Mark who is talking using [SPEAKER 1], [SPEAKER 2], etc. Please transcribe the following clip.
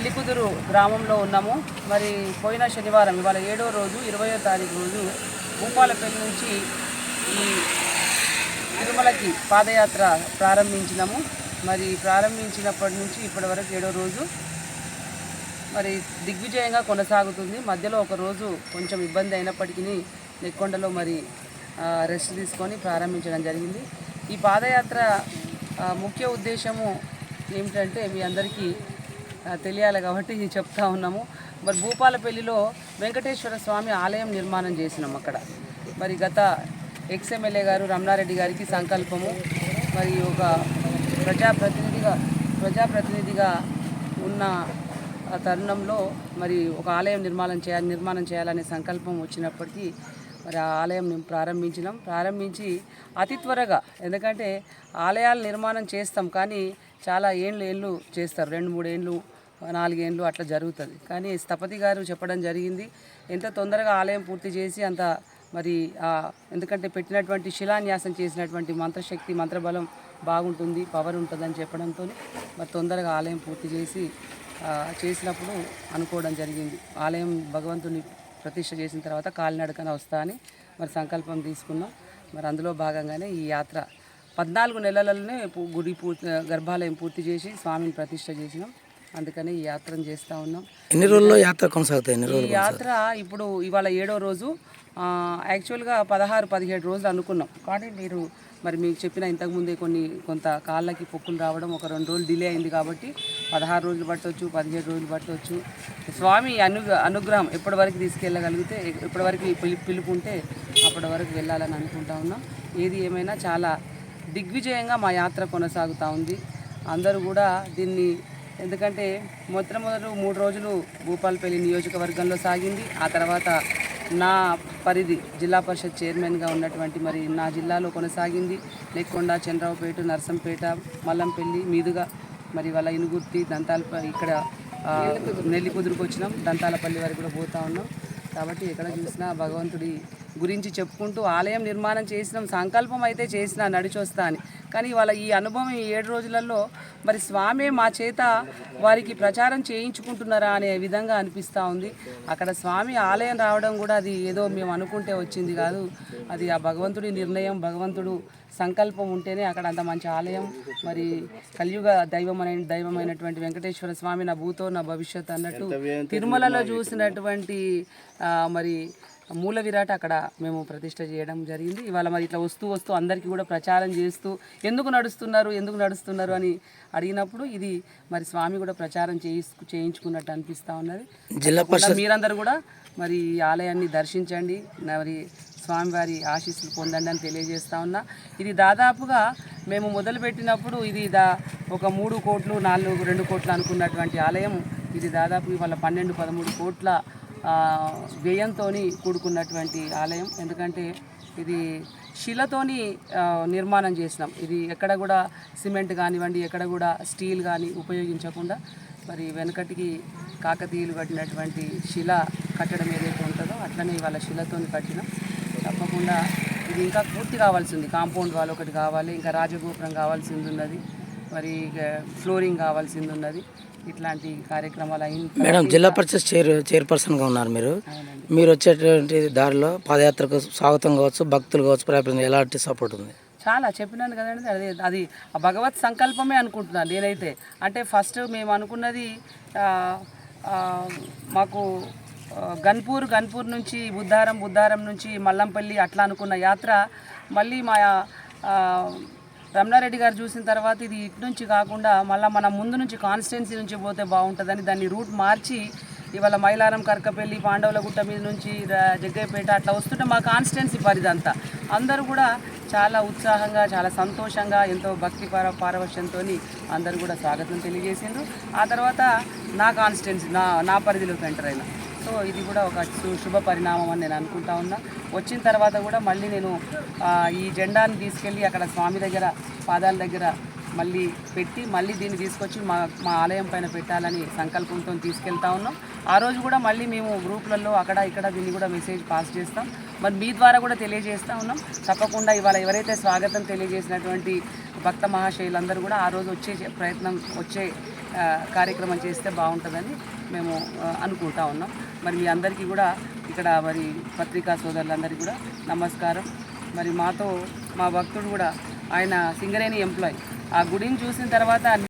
[SPEAKER 1] నెల్లికుదురు గ్రామంలో ఉన్నాము. మరి పోయిన శనివారం ఇవాళ ఏడో రోజు ఇరవయో తారీఖు రోజు భూపాలపల్లి నుంచి ఈ తిరుమలకి పాదయాత్ర ప్రారంభించినాము. మరి ప్రారంభించినప్పటి నుంచి ఇప్పటి వరకు ఏడో రోజు మరి దిగ్విజయంగా కొనసాగుతుంది. మధ్యలో ఒక రోజు కొంచెం ఇబ్బంది అయినప్పటికీ నెక్కొండలో మరి రెస్ట్ తీసుకొని ప్రారంభించడం జరిగింది. ఈ పాదయాత్ర ముఖ్య ఉద్దేశము ఏమిటంటే మీ అందరికీ తెలియాలి కాబట్టి ఇది చెప్తా ఉన్నాము. మరి భూపాలపల్లిలో వెంకటేశ్వర స్వామి ఆలయం నిర్మాణం చేసినాం అక్కడ. మరి గత ఎక్స్ఎమ్మెల్యే గారు రమణారెడ్డి గారికి సంకల్పము. మరి ఒక ప్రజాప్రతినిధిగా ప్రజాప్రతినిధిగా ఉన్న తరుణంలో మరి ఒక ఆలయం నిర్మాణం చేయాలి నిర్మాణం చేయాలనే సంకల్పం వచ్చినప్పటికీ మరి ఆ ఆలయం మేము ప్రారంభించినాం. ప్రారంభించి అతి త్వరగా ఎందుకంటే ఆలయాలు నిర్మాణం చేస్తాం కానీ చాలా ఏండ్లు ఏండ్లు చేస్తారు. రెండు మూడు ఏండ్లు నాలుగేండ్లు అట్లా జరుగుతుంది. కానీ స్థపతి గారు చెప్పడం జరిగింది ఎంత తొందరగా ఆలయం పూర్తి చేసి అంత మరి ఎందుకంటే పెట్టినటువంటి శిలాన్యాసం చేసినటువంటి మంత్రశక్తి మంత్రబలం బాగుంటుంది పవర్ ఉంటుందని చెప్పడంతో మరి తొందరగా ఆలయం పూర్తి చేసి చేసినప్పుడు అనుకోవడం జరిగింది. ఆలయం భగవంతుని ప్రతిష్ట చేసిన తర్వాత కాలినడకన వస్తా అని మరి సంకల్పం తీసుకున్నాం. మరి అందులో భాగంగానే ఈ యాత్ర పద్నాలుగు నెలలలోనే పు- గుడి పూర్తి గర్భాలయం పూర్తి చేసి స్వామిని ప్రతిష్ఠ చేసినాం. అందుకని ఈ యాత్రను చేస్తూ ఉన్నాం.
[SPEAKER 2] ఎన్ని రోజుల్లో యాత్ర కొనసాగుతాయి? ఎన్ని
[SPEAKER 1] ఈ
[SPEAKER 2] రోజులు
[SPEAKER 1] యాత్ర ఇప్పుడు ఇవాళ ఏడో రోజు యాక్చువల్గా పదహారు పదిహేడు రోజులు అనుకున్నాం. కానీ మీరు మరి మీకు చెప్పిన ఇంతకుముందే కొన్ని కొంత కాళ్ళకి పొక్కులు రావడం ఒక రెండు రోజులు డిలే అయింది కాబట్టి పదహారు రోజులు పట్టవచ్చు పదిహేడు రోజులు పట్టవచ్చు స్వామి అను అనుగ్రహం ఎప్పటి వరకు తీసుకెళ్ళగలిగితే ఎప్పటి వరకు పిలు- పిలుపు ఉంటే అప్పటి వరకు వెళ్ళాలని అనుకుంటా ఉన్నాం. ఏది ఏమైనా చాలా దిగ్విజయంగా మా యాత్ర కొనసాగుతూ ఉంది. అందరూ కూడా దీన్ని ఎందుకంటే మొట్టమొదట మూడు రోజులు భూపాలపల్లి నియోజకవర్గంలో సాగింది. ఆ తర్వాత నా పరిధి జిల్లా పరిషత్ చైర్మన్గా ఉన్నటువంటి మరి నా జిల్లాలో కొనసాగింది. నెక్కొండ చంద్రరావుపేట నర్సంపేట మల్లంపల్లి మీదుగా మరి వాళ్ళ ఇనుగుర్తి దంతాల ఇక్కడ ఆ, నెల్లి కుదురుకు వచ్చినాం దంతాలపల్లి వరకు కూడా పోతా ఉన్నాం. కాబట్టి ఎక్కడ చూసినా భగవంతుడి గురించి చెప్పుకుంటూ ఆలయం నిర్మాణం చేసినాం సంకల్పం అయితే చేసిన నడిచొస్తా అని. కానీ వాళ్ళ ఈ అనుభవం ఈ ఏడు రోజులలో మరి స్వామి మా చేత వారికి ప్రచారం చేయించుకుంటున్నారా అనే విధంగా అనిపిస్తూ ఉంది. అక్కడ స్వామి ఆలయం రావడం కూడా అది ఏదో మేము అనుకుంటే వచ్చింది కాదు. అది ఆ భగవంతుడి నిర్ణయం భగవంతుడు సంకల్పం ఉంటేనే అక్కడ అంత మంచి ఆలయం. మరి కలియుగ దైవమైన దైవమైనటువంటి వెంకటేశ్వర స్వామి నా భూతో నా భవిష్యత్ అన్నట్టు తిరుమలలో చూసినటువంటి మరి మూల విరాట్ అక్కడ మేము ప్రతిష్ట చేయడం జరిగింది. ఇవాళ మరి ఇట్లా వస్తూ వస్తూ అందరికీ కూడా ప్రచారం చేస్తూ ఎందుకు నడుస్తున్నారు ఎందుకు నడుస్తున్నారు అని అడిగినప్పుడు ఇది మరి స్వామి కూడా ప్రచారం చేయించు చేయించుకున్నట్టు అనిపిస్తూ ఉన్నది.
[SPEAKER 2] జిల్లా
[SPEAKER 1] మీరందరూ కూడా మరి ఈ ఆలయాన్ని దర్శించండి. మరి స్వామివారి ఆశీస్సులు పొందండి అని తెలియజేస్తా ఉన్నా. ఇది దాదాపుగా మేము మొదలుపెట్టినప్పుడు ఇది దా ఒక మూడు కోట్లు నాలుగు రెండు కోట్లు అనుకున్నటువంటి ఆలయం. ఇది దాదాపు ఇవాళ పన్నెండు పదమూడు కోట్ల వ్యయంతో కూడుకున్నటువంటి ఆలయం. ఎందుకంటే ఇది శిలతోని నిర్మాణం చేసినాం. ఇది ఎక్కడ కూడా సిమెంట్ కానివ్వండి ఎక్కడ కూడా స్టీల్ కానీ ఉపయోగించకుండా మరి వెనకటికి కాకతీయులు కట్టినటువంటి శిల కట్టడం ఏదైతే ఉంటుందో అట్లనే ఇవాళ శిలతోని కట్టినాం. తప్పకుండా ఇది ఇంకా పూర్తి కావాల్సింది. కాంపౌండ్ వాల్ ఒకటి కావాలి ఇంకా రాజగోపురం కావాల్సింది ఉన్నది మరి ఫ్లోరింగ్ కావాల్సింది ఉన్నది. ఇట్లాంటి కార్యక్రమాలు అయిన
[SPEAKER 2] మేడం జిల్లా పరిషత్ చైర్ చైర్పర్సన్గా ఉన్నారు మీరు. మీరు వచ్చేటువంటి దారిలో పాదయాత్రకు స్వాగతం కావచ్చు భక్తులు కావచ్చు ప్రయాణం ఎలాంటి సపోర్ట్ ఉంది?
[SPEAKER 1] చాలా చెప్పినాను కదండి అది అది భగవత్ సంకల్పమే అనుకుంటున్నాను నేనైతే. అంటే ఫస్ట్ మేము అనుకున్నది మాకు గన్పూర్ గన్పూర్ నుంచి బుద్ధారం బుద్ధారం నుంచి మల్లంపల్లి అట్లా అనుకున్న యాత్ర మళ్ళీ మా రమణారెడ్డి గారు చూసిన తర్వాత ఇది ఇటు నుంచి కాకుండా మళ్ళీ మన ముందు నుంచి కాన్స్టిట్యున్సీ నుంచి పోతే బాగుంటుందని దాన్ని రూట్ మార్చి ఇవాళ మైలారం కరకపల్లి పాండవుల గుట్ట మీద నుంచి జగ్గయ్యపేట అట్లా వస్తుంటే మా కాన్స్టిట్యున్సీ పరిధంతా అందరూ కూడా చాలా ఉత్సాహంగా చాలా సంతోషంగా ఎంతో భక్తి పార పారవశ్యంతో అందరూ కూడా స్వాగతం తెలియజేసిండ్రు. ఆ తర్వాత నా కాన్స్టిట్యున్సీ నా నా పరిధిలోకి ఎంటర్ అయినా. సో ఇది కూడా ఒక శు- శుభ పరిణామం అని నేను అనుకుంటా ఉన్నా. వచ్చిన తర్వాత కూడా మళ్ళీ నేను ఈ జెండాని తీసుకెళ్ళి అక్కడ స్వామి దగ్గర పాదాల దగ్గర మళ్ళీ పెట్టి మళ్ళీ దీన్ని తీసుకొచ్చి మా మా ఆలయం పైన పెట్టాలని సంకల్పంతో తీసుకెళ్తా ఉన్నాం. ఆ రోజు కూడా మళ్ళీ మేము గ్రూప్లలో అక్కడ ఇక్కడ దీన్ని కూడా మెసేజ్ పాస్ చేస్తాం. మరి మీ ద్వారా కూడా తెలియజేస్తూ ఉన్నాం. తప్పకుండా ఇవాళ ఎవరైతే స్వాగతం తెలియజేసినటువంటి భక్త మహాశైలందరూ కూడా ఆ రోజు వచ్చే ప్రయత్నం వచ్చే కార్యక్రమం చేస్తే బాగుంటుందని మేము అనుకుంటా ఉన్నాం. మరి మీ అందరికీ కూడా ఇక్కడ మరి పత్రికా సోదరులందరికీ కూడా నమస్కారం. మరి మాతో మా భక్తుడు కూడా ఆయన సింగరేణి ఎంప్లాయ్. ఆ గుడిని చూసిన తర్వాత